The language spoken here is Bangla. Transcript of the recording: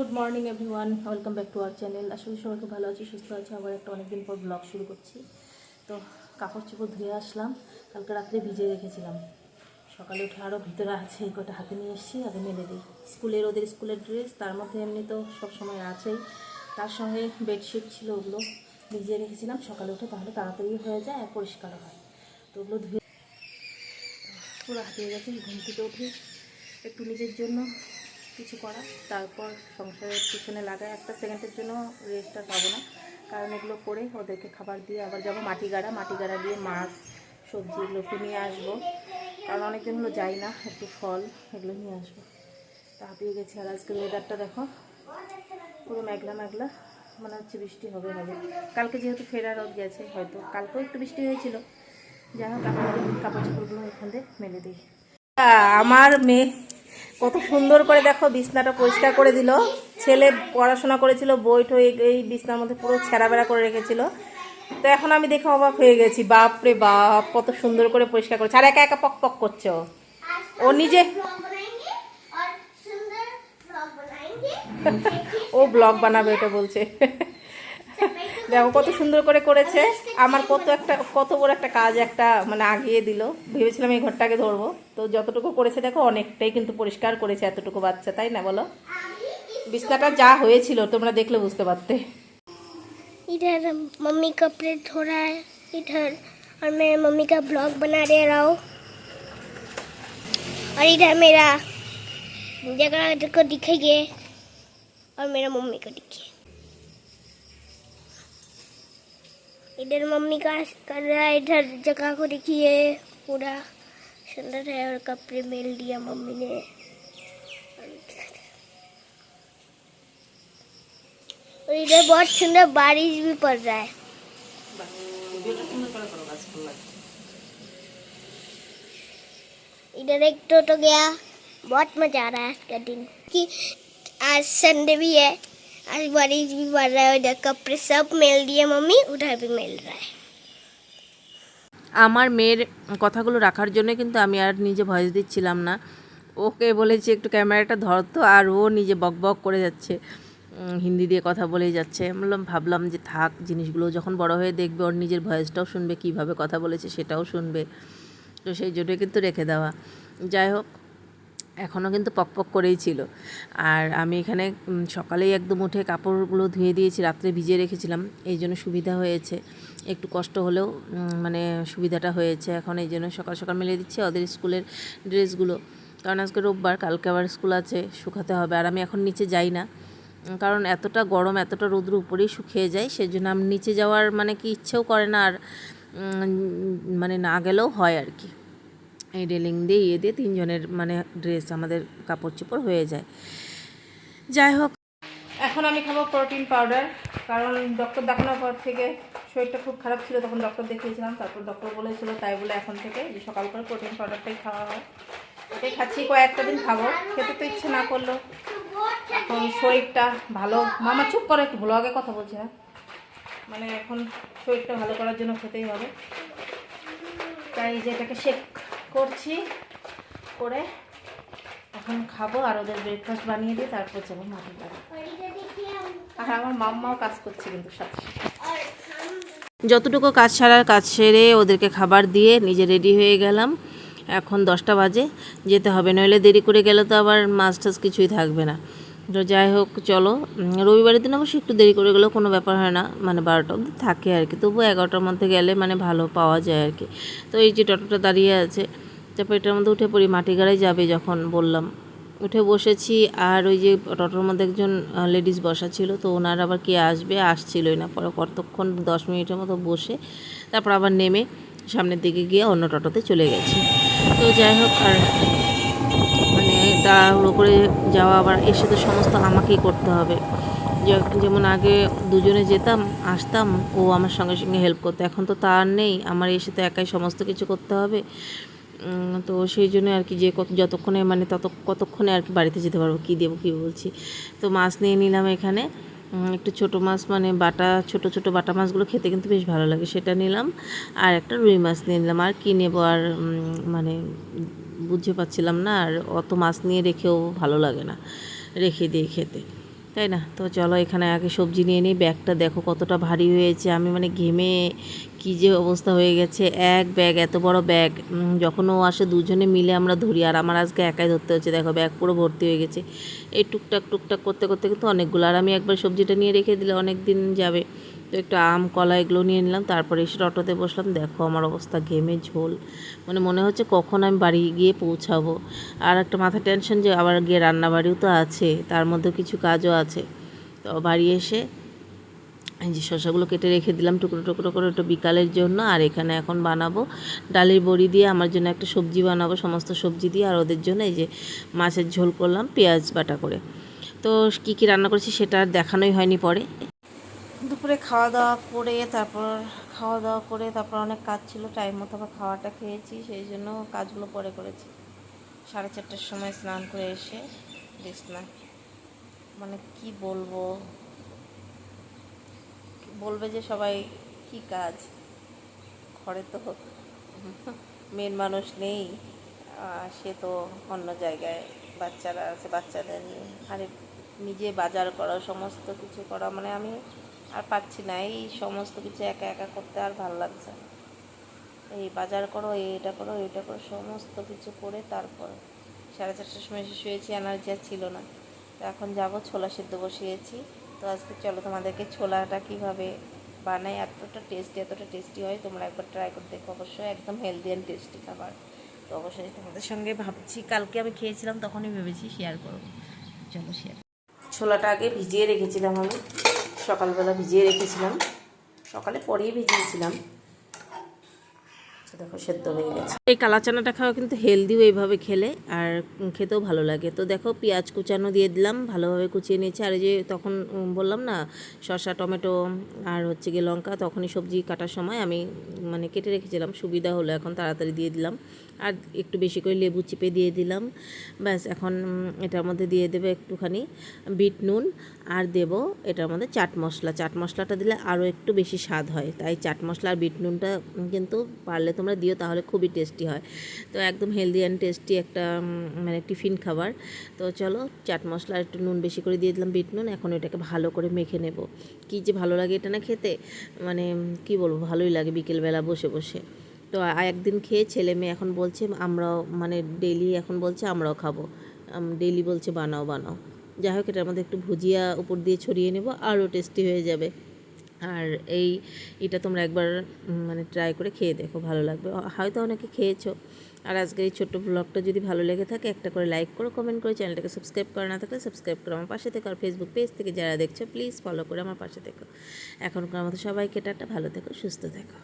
Good morning everyone welcome back to our channel আসলে সবাইকে ভালো আছি, সুস্থ আছি। আবার একটা অনেকদিন পর ব্লগ শুরু করছি। তো কাপড় চোপড় ধুয়ে আসলাম। কালকে রাত্রে ভিজে রেখেছিলাম। সকালে উঠে আরও ভিতরে আছে এই কটা হাতে নিয়ে এসেছি, আগে মেলে দিই। স্কুলের ওদের স্কুলের ড্রেস তার মধ্যে এমনি তো সব সময় আছেই। তার সঙ্গে বেডশিট ছিল ওগুলো ভিজিয়ে রেখেছিলাম। সকালে উঠে তাহলে তাড়াতাড়ি হয়ে যায়, আর পরিষ্কার হয়। তো ওগুলো ধুয়ে পুরো হাতিয়ে গেছে, ঘুম থেকে উঠি একটু নিজের জন্য কিছু করা তারপর সংসারের পিছনে লাগায় একটা সেকেন্ডের জন্য রেস্ট আর পাবো না। কারণ এগুলো করে ওদেরকে খাবার দিয়ে আবার যাব মাটি গাড়া মাটি গাড়া দিয়ে মাছ, সবজি এগুলো একটু নিয়ে আসব। কারণ অনেকদিন হলো যাই না, একটু ফল এগুলো নিয়ে আসব। তা হাঁপিয়ে গেছি আর আজকের ওয়েদারটা দেখো, পুরো মেঘলা মেঘলা, মনে হচ্ছে বৃষ্টি হবে হবে। কালকে যেহেতু ফেরা রোদ গেছে, হয়তো কালকেও একটু বৃষ্টি হয়েছিল। যাই হোক আমি কাপড় চোপড়গুলো এখান থেকে মেলে দিই। আমার মেয়ে কত সুন্দর করে দেখো বিছনাটা পরিষ্কার করে দিল। ছেলে পড়াশোনা করেছিল বই টই এই বিছনার মধ্যে পুরো ছেঁড়াবেড়া করে রেখেছিল। তো এখন আমি দেখে অবাক হয়ে গেছি বাপ রে বাপ কত সুন্দর করে পরিষ্কার করেছে। আর একা একা পক পক করছ? ও নিজে ও ব্লগ বানাবে এটা বলছে। দেখো কত সুন্দর করে করেছে আমার কত একটা কত বড় একটা কাজ একটা মানে আগিয়ে দিল ভেবেছিলাম এই ঘরটাকে ধরবো তো যতটুকু করেছে দেখো অনেকটাই কিন্তু পরিষ্কার করেছে এতটুকু বাচ্চা তাই না বলো বিছনাটা যা হয়েছিল তোমরা দেখলে বুঝতে পারতে इधर मम्मी कपड़े धो रहा है इधर और मैं मम्मी का ब्लॉग बना दे रहा हूँ और इधर मेरा जगह को दिखेंगे और मेरा मम्मी को दिखे इधर मम्मी का कर रहा है, इधर जगह को देखिए, पूरा सुंदर है और कपड़े मेल दिया मम्मी ने। और इधर बहुत सुंदर बारिश भी पड़ रहा है। इधर एक तो तो गया, बहुत मज़ा आ रहा है आज का दिन। कि आज संडे भी है। आज बारिश भी पड़ रहा है उधर कपड़े सब मेल दिए मम्मी उधर भी मेल रहा है আমার মেয়ের কথাগুলো রাখার জন্য কিন্তু আমি আর নিজে ভয়েস দিচ্ছিলাম না ওকে বলেছি একটু ক্যামেরাটা ধরতো আর ও নিজে বক বক করে যাচ্ছে উম, হিন্দি দিয়ে কথা বলেই যাচ্ছে আমি বললাম ভাবলাম যে থাক জিনিসগুলো যখন বড় হয়ে দেখবে ওর নিজের ভয়েসটাও শুনবে কিভাবে কথা বলেছে সেটাও শুনবে তো সেই জন্যই কিন্তু রেখে দেওয়া যাই হোক এখনও কিন্তু পকপক করেই ছিল। আর আমি এখানে সকালেই একদম উঠে কাপড়গুলো ধুয়ে দিয়েছি, রাত্রে ভিজিয়ে রেখেছিলাম, এই জন্য সুবিধা হয়েছে। একটু কষ্ট হলেও মানে সুবিধাটা হয়েছে। এখন এই জন্য সকাল সকাল মেলে দিচ্ছি ওদের স্কুলের ড্রেসগুলো। কারণ আজকে রোববার, কালকে আবার স্কুল আছে, শুকাতে হবে। আর আমি এখন নিচে যাই না কারণ এতটা গরম, এতটা রৌদ্র উপরেই শুকিয়ে যায়, সেজন্য আমি নিচে যাওয়ার মানে কি ইচ্ছেও করে না। আর মানে না গেলেও হয় আর কি। এই রেলিং দিয়ে ইয়ে দিয়ে তিনজনের মানে ড্রেস আমাদের কাপড় চোপড় হয়ে যায়। যাই হোক। এখন আমি খাব প্রোটিন পাউডার কারণ ডক্টর দেখানোর পর থেকে শরীরটা খুব খারাপ ছিল, তখন ডক্টর দেখিয়েছিলাম, তারপর ডক্টর বলেছিল, তাই বলে এখন থেকে যে সকাল করে প্রোটিন পাউডারটাই খাওয়া হয়। এটাই খাচ্ছি, কয়েকটা দিন খাব, খেতে তো ইচ্ছে না করল এখন শরীরটা ভালো, মামা চুপ করে একটু ব্লগে কথা বলছে হ্যাঁ। মানে এখন শরীরটা ভালো করার জন্য খেতেই হবে। তাই যে এটাকে শেক করছি করে এখন খাব আর ওদের ব্রেকফাস্ট বানিয়ে দিয়ে তারপর যাব মাঠে যাব আর আমার মাম্মাও কাজ করছে কিন্তু সাথে যতটুকু কাজ ছাড়ার কাজ সেরে ওদেরকে খাবার দিয়ে নিজে রেডি হয়ে গেলাম। এখন দশটা বাজে যেতে হবে নইলে দেরি করে গেলে তো আবার মাছ টাছ কিছুই থাকবে না। তো যাই হোক, চলো। রবিবারের দিন অবশ্যই একটু দেরি করে গেলেও কোনো ব্যাপার হয় না মানে বারোটা অবধি থাকে আর কি। তবুও এগারোটার মধ্যে গেলে মানে ভালো পাওয়া যায় আর কি। তো এই যে টোটোটা দাঁড়িয়ে আছে, তারপর এটার মধ্যে উঠে পড়ি মাটি গাড়াই যাবে যখন বললাম। উঠে বসেছি আর ওই যে টোটোর মধ্যে একজন লেডিস বসা ছিল, তো ওনার আবার কে আসবে? আসছিলই না। পরে কতক্ষণ, দশ মিনিটের মতো বসে তারপর আবার নেমে সামনের দিকে গিয়ে অন্য টোটোতে চলে গেছি। তো যাই হোক, আর তাড়াহুড়ো করে যাওয়া আবার এসে তো সমস্ত আমাকেই করতে হবে। যেমন আগে দুজনে যেতাম, আসতাম, ও আমার সঙ্গে সঙ্গে হেল্প করতো। এখন তো তার নেই, আমার এসে তো একাই সমস্ত কিছু করতে হবে। তো সেই জন্য আর কি যে, কত- যতক্ষণে মানে তত, কতক্ষণে আর কি বাড়িতে যেতে পারব, কী দেবো, কী বলছি। তো মাছ নিয়ে নিলাম এখানে। একটু ছোট মাছ মানে বাটা, ছোট ছোট বাটা মাছগুলো খেতে কিন্তু বেশ ভালো লাগে। সেটা নিলাম। আর একটা রুই মাছ নিয়ে নিলাম। আর কী নেব? আর মানে বুঝতে পারছিলাম না, আর অত মাছ নিয়ে রেখেও ভালো লাগে না, রেখে দিয়ে খেতে, তাই না? তো চলো এখানে আগে সবজি নিয়ে নিই, ব্যাগটা দেখো কতটা ভারী হয়েছে, আমি মানে ঘেমে কী যে অবস্থা হয়ে গেছে, এক ব্যাগ, এত বড় ব্যাগ যখন ও আসে দুজনে মিলে আমরা ধরি, আর আমার আজকে একাই ধরতে হচ্ছে, দেখো ব্যাগ পুরো ভর্তি হয়ে গেছে, এই টুকটাক টুকটাক করতে করতে কিন্তু অনেকগুলো, আর আমি একবার সবজিটা নিয়ে রেখে দিলে অনেক দিন যাবে তো একটু আম, কলা এগুলো নিয়ে নিলাম। তারপরে এসে অটোতে বসলাম। দেখো আমার অবস্থা ঘেমে ঝোল। মানে মনে হচ্ছে কখন আমি বাড়ি গিয়ে পৌঁছাবো। আর একটা মাথা টেনশন যে আবার গিয়ে রান্নাবাড়িও তো আছে, তার মধ্যে কিছু কাজও আছে। তো বাড়ি এসে এই যে শসাগুলো কেটে রেখে দিলাম টুকরো টুকরো করে একটু বিকালের জন্য। আর এখানে এখন বানাবো ডালের বড়ি দিয়ে আমার জন্য একটা সবজি বানাবো, সমস্ত সবজি দিয়ে। আর ওদের জন্য এই যে মাছের ঝোল করলাম পেঁয়াজ বাটা করে। তো কী কী রান্না করেছি সেটা আর দেখানোই হয়নি পরে। দুপুরে খাওয়া দাওয়া করে তারপর খাওয়া দাওয়া করে তারপর অনেক কাজ ছিল টাইম মতো আবার খাওয়াটা খেয়েছি, সেই জন্য কাজগুলো পরে করেছি। সাড়ে চারটার সময় স্নান করে এসে বিছনা মানে কি বলব? বলবে যে সবাই কি কাজ? ঘরে তো মেন মানুষ নেই সে তো অন্য জায়গায় বাচ্চারা আছে, বাচ্চাদের নিয়ে। আরে নিজে বাজার করা, সমস্ত কিছু করা মানে আমি আর পাচ্ছি না। এই সমস্ত কিছু একা একা করতে আর ভালো লাগছে এই বাজার করো এটা করো এটা করো, সমস্ত কিছু করে তারপর সাড়ে চারটার সময় এসে শুয়েছি এনার্জি আর ছিল না। তো এখন যাব, ছোলা সেদ্ধ বসিয়েছি। তো আজকে চলো তোমাদেরকে ছোলাটা কীভাবে বানাই, এতটা টেস্টি এতটা টেস্টি হয়, তোমরা একবার ট্রাই করে দেখো। অবশ্যই একদম হেলদি অ্যান্ড টেস্টি খাবার। তো অবশ্যই তোমাদের সঙ্গে ভাবছি, কালকে আমি খেয়েছিলাম, তখনই ভেবেছি শেয়ার করব। চলো শেয়ার ছোলাটা আগে ভিজিয়ে রেখেছিলাম আমি। সকালবেলা ভিজিয়ে রেখেছিলাম। সকালে পরেই ভিজিয়েছিলাম। এই কালা চানাটা খাওয়া কিন্তু হেলদিও এইভাবে খেলে, আর খেতেও ভালো লাগে। তো দেখো, পেঁয়াজ কুচানো দিয়ে দিলাম, ভালোভাবে কুচিয়ে নিয়েছি। আর যে তখন বললাম না, শসা, টমেটো, আর হচ্ছে গিয়ে লঙ্কা, তখনই সবজি কাটার সময় আমি মানে কেটে রেখেছিলাম। সুবিধা হলো, এখন তাড়াতাড়ি দিয়ে দিলাম। আর একটু বেশি করে লেবু চিপে দিয়ে দিলাম। ব্যাস, এখন এটার মধ্যে দিয়ে দেবে একটুখানি বিট নুন, আর দেব এটার মধ্যে চাট মশলা। চাট মশলাটা দিলে আরও একটু বেশি স্বাদ হয়। তাই চাট মশলা আর বিট নুনটা কিন্তু পারলে তোমরা দিও তাহলে খুবই টেস্টি হয়। তো একদম হেলদি অ্যান্ড টেস্টি একটা মানে টিফিন খাবার। তো চলো, চাট মশলা একটু নুন বেশি করে দিয়ে দিলাম বিট নুন, এখন এটাকে ভালো করে মেখে নেব। কী যে ভালো লাগে এটা না খেতে মানে কি বলব, ভালোই লাগে বিকেলবেলা বসে বসে। তো একদিন খেয়ে ছেলে মেয়ে এখন বলছে, আমরাও মানে ডেলি এখন বলছে, আমরাও খাব। ডেলি বলছে, বানাও বানাও। যাই হোক, এটার মধ্যে একটু ভুজিয়া উপর দিয়ে ছড়িয়ে নেব, আরও টেস্টি হয়ে যাবে। আর এই এটা তোমরা একবার মানে ট্রাই করে খেয়ে দেখো, ভালো লাগবে। হয়তো অনেকে খেয়েছো। আর আজকের এই ছোট্ট ব্লগটা যদি ভালো লেগে থাকে, একটা করে লাইক করো কমেন্ট করে, চ্যানেলটাকে সাবস্ক্রাইব করে, না থাকলে সাবস্ক্রাইব করো আমার পাশে থেকে। আর ফেসবুক পেজ থেকে যারা দেখছ প্লিজ ফলো করে আমার পাশে থেকো। এখনকার মতো সবাইকে এটা একটা ভালো থেকো, সুস্থ থেকো।